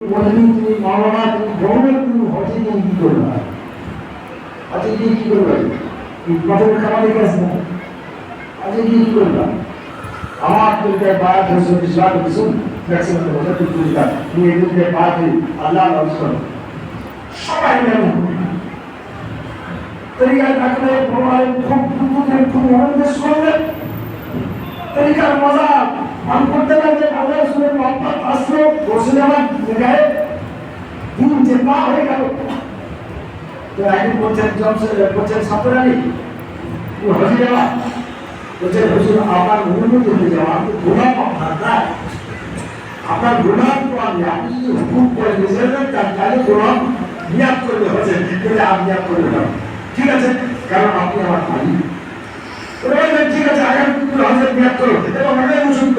বললি তুমি মাওলানা তুমি গভর্নর তুমি হজে গিয়ে কি করবে হজে গিয়ে কি করবে খাবার দেখে আসবে হজে গিয়ে কি করবে আমার সবাই আপনার না আপনি তাহলে গোলাম নিয়াদ করবে না। ঠিক আছে? কারণ আপনি আমার ঠিক আছে, আগামী হজের নিয়াদ করো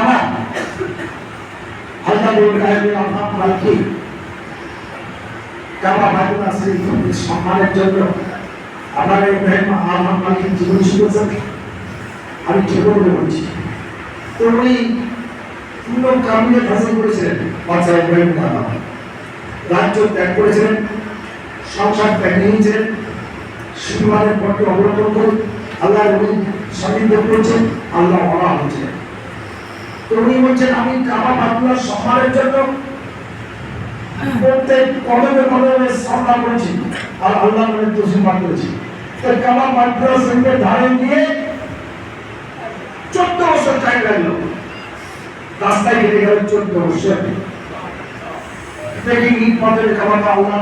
আমার? মালকি কাবা সম্মানের জন্য। আমার আহমদ মালিক জীবন শুনেছেন আমি ঠিক বলছি। তো উনি পূর্ণ কামিয়ে হাসিল করেছিলেন বাচ্চা ইব্রাহিম দাদা রাজ্য ত্যাগ করেছিলেন, সংসার ত্যাগ নিয়েছিলেন। শুক্রবারের পথে অবলম্বন করে আল্লাহ সান্নিধ্য করেছেন আল্লাহ বলা হয়েছিলেন তো বলছেন, আমি কাবা বাংলার সম্মানের জন্য প্রত্যেক কদমে কদমে সামনা করেছি আর আল্লাহ মানে তসিমা করেছি। তো কাবা মাদ্রাসা ধারে দিয়ে চোদ্দ বছর টাইম লাগল। রাস্তায় কেটে গেল চোদ্দ বছর। দেখি ইট পাথরের খাবার আল্লাহ